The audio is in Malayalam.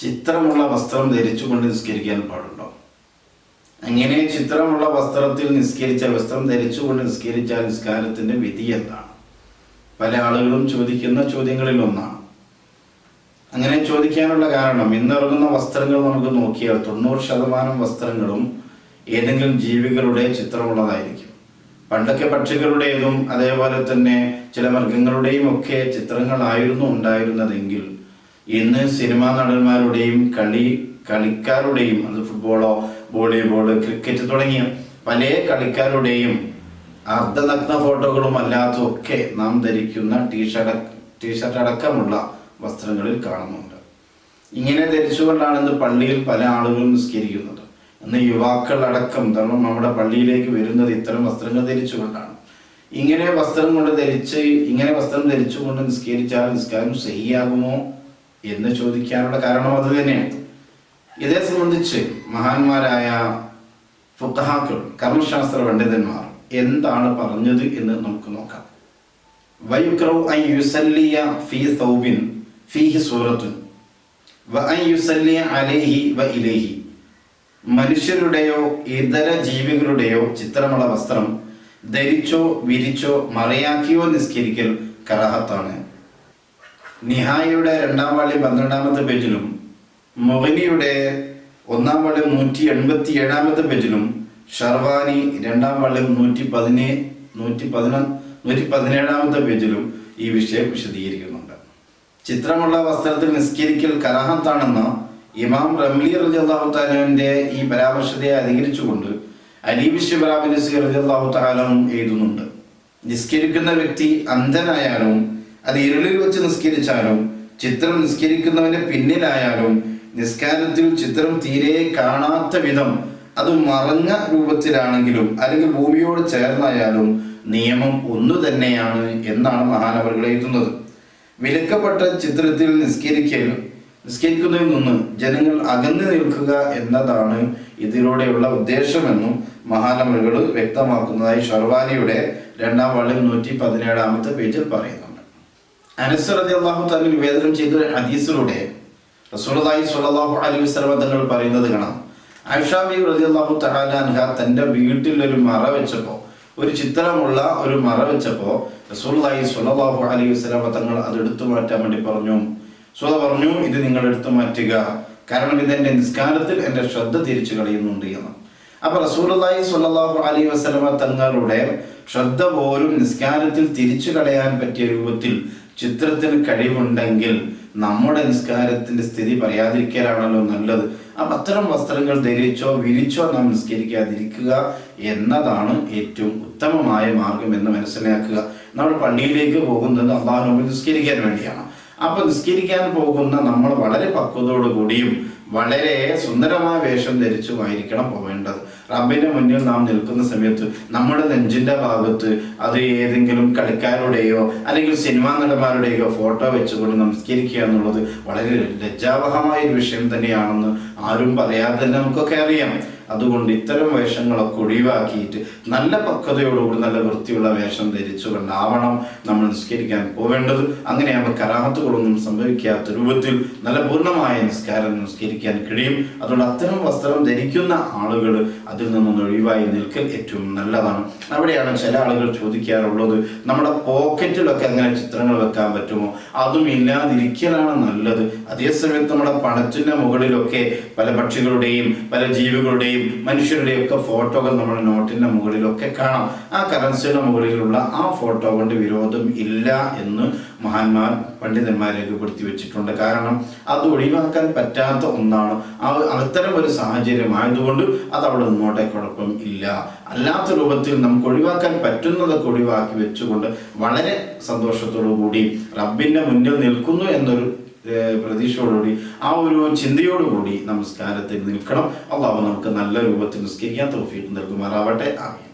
ചിത്രമുള്ള വസ്ത്രം ധരിച്ചുകൊണ്ട് നിസ്കരിക്കാൻ പാടുണ്ടോ? അങ്ങനെ ചിത്രമുള്ള വസ്ത്രത്തിൽ നിസ്കരിച്ച വസ്ത്രം ധരിച്ചുകൊണ്ട് നിസ്കരിച്ച നിസ്കാരത്തിന്റെ വിധി എന്താണ്? പല ആളുകളും ചോദിക്കുന്ന ചോദ്യങ്ങളിൽ ഒന്നാണ്. അങ്ങനെ ചോദിക്കാനുള്ള കാരണം ഇന്നിറങ്ങുന്ന വസ്ത്രങ്ങൾ നമുക്ക് നോക്കിയാൽ തൊണ്ണൂറ് ശതമാനം വസ്ത്രങ്ങളും ഏതെങ്കിലും ജീവികളുടെ ചിത്രമുള്ളതായിരിക്കും. പണ്ടൊക്കെ പക്ഷികളുടേതും അതേപോലെ തന്നെ ചില മൃഗങ്ങളുടെയും ഒക്കെ ചിത്രങ്ങളായിരുന്നു ഉണ്ടായിരുന്നതെങ്കിൽ ഇന്ന് സിനിമാ നടന്മാരുടെയും കളി കളിക്കാരുടെയും അത് ഫുട്ബോളോ വോളിബോൾ ക്രിക്കറ്റ് തുടങ്ങിയ പല കളിക്കാരുടെയും അർദ്ധനഗ്ന ഫോട്ടോകളും അല്ലാത്തതൊക്കെ നാം ധരിക്കുന്ന ടീഷർട്ട് ടീഷർട്ട് അടക്കമുള്ള വസ്ത്രങ്ങളിൽ കാണുന്നുണ്ട്. ഇങ്ങനെ ധരിച്ചുകൊണ്ടാണ് ഇന്ന് പള്ളിയിൽ പല ആളുകളും നിസ്കരിക്കുന്നത്. ഇന്ന് യുവാക്കൾ അടക്കം ധർമ്മം നമ്മുടെ പള്ളിയിലേക്ക് വരുന്നത് ഇത്തരം വസ്ത്രങ്ങൾ ധരിച്ചുകൊണ്ടാണ്. ഇങ്ങനെ വസ്ത്രം കൊണ്ട് ധരിച്ച് ഇങ്ങനെ വസ്ത്രം ധരിച്ചുകൊണ്ട് നിസ്കരിച്ചാൽ നിസ്കാരം ശരിയാകുമോ? എന്ന് ചോദിക്കാനുള്ള കാരണം അത് തന്നെയാണ്. ഇതേ സംബന്ധിച്ച് മഹാന്മാരായ ഫുത്തഹാക്കൾ കർമ്മശാസ്ത്ര പണ്ഡിതന്മാർ എന്താണ് പറഞ്ഞത് എന്ന് നമുക്ക് നോക്കാം. യുസല്ലിയ ഫീ സൗബിൻ ഫീഹി സൂറത്തുൻ വ അലൈഹി വ മനുഷ്യരുടെയോ ഇതര ജീവികളുടെയോ ചിത്രമുള്ള വസ്ത്രം ധരിച്ചോ വിരിച്ചോ മറയാക്കിയോ നിസ്കരിക്കൽ കറാഹത്താണ്. നിഹായയുടെ രണ്ടാം വാളി പന്ത്രണ്ടാമത്തെ പേജിലും മൊഹിനിയുടെ ഒന്നാം വാളി നൂറ്റി എൺപത്തി ഏഴാമത്തെ പേജിലും ഷർവാനി രണ്ടാം വാളി നൂറ്റി പതിനേ നൂറ്റി പതിനൊന്ന് നൂറ്റി പതിനേഴാമത്തെ പേജിലും ഈ വിഷയം വിശദീകരിക്കുന്നുണ്ട്. ചിത്രമുള്ള വസ്ത്രത്തിൽ നിസ്കരിക്കൽ കറാഹത്താണെന്ന് ഇമാം റംലി റജിയാഹുത്താലുവിന്റെ ഈ പരാമർശത്തെ അധികരിച്ചുകൊണ്ട് അലി ബിശ്വറാബിൻ റജിയാഹുത്താലും എഴുതുന്നുണ്ട്. നിസ്കരിക്കുന്ന വ്യക്തി അന്ധനായാലും അത് ഇരുളിൽ വെച്ച് നിസ്കരിച്ചാലും ചിത്രം നിസ്കരിക്കുന്നവന്റെ പിന്നിലായാലും നിസ്കാരത്തിൽ ചിത്രം തീരെ കാണാത്ത വിധം അത് മറഞ്ഞ രൂപത്തിലാണെങ്കിലും അല്ലെങ്കിൽ ഭൂമിയോട് ചേർന്നായാലും നിയമം ഒന്നു തന്നെയാണ് എന്നാണ് മഹാനവറുകൾ എഴുതുന്നത്. വിലക്കപ്പെട്ട ചിത്രത്തിൽ നിസ്കരിക്കൽ നിസ്കരിക്കുന്നതിൽ നിന്ന് ജനങ്ങൾ അകന്നു നിൽക്കുക എന്നതാണ് ഇതിലൂടെയുള്ള ഉദ്ദേശമെന്നും മഹാനവറുകൾ വ്യക്തമാക്കുന്നതായി ഷർവാനിയുടെ രണ്ടാം വള്ളിൽ നൂറ്റി പതിനേഴാമത്തെ പേജിൽ പറയുന്നുണ്ട് അനസ് റളിയല്ലാഹു തമ്മിൽ നിവേദനം ചെയ്ത ഒരു ഹദീസിലൂടെ റസൂലുള്ളാഹി സ്വല്ലല്ലാഹു അലൈഹി വസല്ലം തങ്ങൾ പറയുന്നത് കാണാം. ആയിഷ റതി റളിയല്ലാഹു തഹാലാൻഹ തന്റെ വീട്ടിൽ ഒരു മറ വെച്ചപ്പോൾ ഒരു ചിത്രമുള്ള ഒരു മറ വെച്ചപ്പോൾ റസൂലുള്ളാഹി സ്വല്ലല്ലാഹു അലൈഹി വസല്ലം തങ്ങൾ അത് എടുത്തു മാറ്റാൻ വേണ്ടി പറഞ്ഞു. സുല പറഞ്ഞു ഇത് നിങ്ങൾ എടുത്തു മാറ്റുക. കാരണം ഇത് എന്റെ നിസ്കാരത്തിൽ എന്റെ ശ്രദ്ധ തിരിച്ചു കളയുന്നുണ്ട് എന്ന്. അപ്പൊ റസൂലുള്ളാഹി സ്വല്ലല്ലാഹു അലൈഹി വസ്ലമ തങ്ങളുടെ ശ്രദ്ധ പോലും നിസ്കാരത്തിൽ തിരിച്ചു കളയാൻ പറ്റിയ രൂപത്തിൽ ചിത്രത്തിന് കഴിവുണ്ടെങ്കിൽ നമ്മുടെ നിസ്കാരത്തിന്റെ സ്ഥിതി പറയാതിരിക്കലാണല്ലോ നല്ലത്. അപ്പൊ അത്തരം വസ്ത്രങ്ങൾ ധരിച്ചോ വിരിച്ചോ നാം നിസ്കരിക്കാതിരിക്കുക എന്നതാണ് ഏറ്റവും ഉത്തമമായ മാർഗം എന്ന് മനസ്സിലാക്കുക. നമ്മൾ പള്ളിയിലേക്ക് പോകുന്നത് അള്ളാഹുനോട് നിസ്കരിക്കാൻ വേണ്ടിയാണ്. അപ്പൊ നിസ്കരിക്കാൻ പോകുന്ന നമ്മൾ വളരെ പക്വതയോടു കൂടിയും വളരെ സുന്ദരമായ വേഷം ധരിച്ചുമായിരിക്കണം പോവേണ്ടത്. റബ്ബിന്റെ മുന്നിൽ നാം നിൽക്കുന്ന സമയത്ത് നമ്മുടെ നെഞ്ചിന്റെ ഭാഗത്ത് അത് ഏതെങ്കിലും കളിക്കാരുടെയോ അല്ലെങ്കിൽ സിനിമാ നടന്മാരുടെയോ ഫോട്ടോ വെച്ചുകൊണ്ട് നമസ്കരിക്കുക എന്നുള്ളത് വളരെ ലജ്ജാവഹമായ ഒരു വിഷയം തന്നെയാണെന്ന് ആരും പറയാതെ തന്നെ നമുക്കൊക്കെ അറിയാം. അതുകൊണ്ട് ഇത്തരം വേഷങ്ങളൊക്കെ ഒഴിവാക്കിയിട്ട് നല്ല പക്വതയോടുകൂടി നല്ല വൃത്തിയുള്ള വേഷം ധരിച്ചുകൊണ്ടാവണം നമ്മൾ നിസ്കരിക്കാൻ പോവേണ്ടത്. അങ്ങനെയാകുമ്പോൾ കരാഹത്തുകളൊന്നും സംഭവിക്കാത്ത രൂപത്തിൽ നല്ല പൂർണമായ നിസ്കാരം നിസ്കരിക്കാൻ കഴിയും. അതുകൊണ്ട് അത്തരം വസ്ത്രം ധരിക്കുന്ന ആളുകൾ അതിൽ നിന്നൊന്ന് ഒഴിവായി നിൽക്കൽ ഏറ്റവും നല്ലതാണ്. അവിടെയാണ് ചില ആളുകൾ ചോദിക്കാറുള്ളത് നമ്മുടെ പോക്കറ്റിലൊക്കെ അങ്ങനെ ചിത്രങ്ങൾ വെക്കാൻ പറ്റുമോ? അതും ഇല്ലാതിരിക്കലാണ് നല്ലത്. അതേസമയത്ത് നമ്മുടെ പണത്തിന്റെ മുകളിലൊക്കെ പല പക്ഷികളുടെയും പല ജീവികളുടെയും മനുഷ്യരുടെയും ഒക്കെ ഫോട്ടോകൾ നമ്മുടെ നോട്ടിന്റെ മുകളിലൊക്കെ കാണാം. ആ കറൻസിയുടെ മുകളിലുള്ള ആ ഫോട്ടോ കൊണ്ട് വിരോധം ഇല്ല എന്ന് മഹാന്മാർ പണ്ഡിതന്മാർ രേഖപ്പെടുത്തി വെച്ചിട്ടുണ്ട്. കാരണം അത് ഒഴിവാക്കാൻ പറ്റാത്ത ഒന്നാണ്. ആ അത്തരം ഒരു സാഹചര്യം ആയതുകൊണ്ട് അത് അവിടെ നിന്നോട്ടെ കുഴപ്പം ഇല്ല. അല്ലാത്ത രൂപത്തിൽ നമുക്ക് ഒഴിവാക്കാൻ പറ്റുന്നതൊക്കെ ഒഴിവാക്കി വെച്ചുകൊണ്ട് വളരെ സന്തോഷത്തോടു കൂടി റബ്ബിന്റെ മുന്നിൽ നിൽക്കുന്നു എന്നൊരു പ്രതീക്ഷയോടുകൂടി ആ ഒരു ചിന്തയോടുകൂടി നമസ്കാരത്തിൽ നിൽക്കണം. അള്ളാഹു നമുക്ക് നല്ല രൂപത്തിൽ നിസ്കരിക്കാൻ തോഫീക്ക് നൽകുമാറാവട്ടെ. ആമീൻ.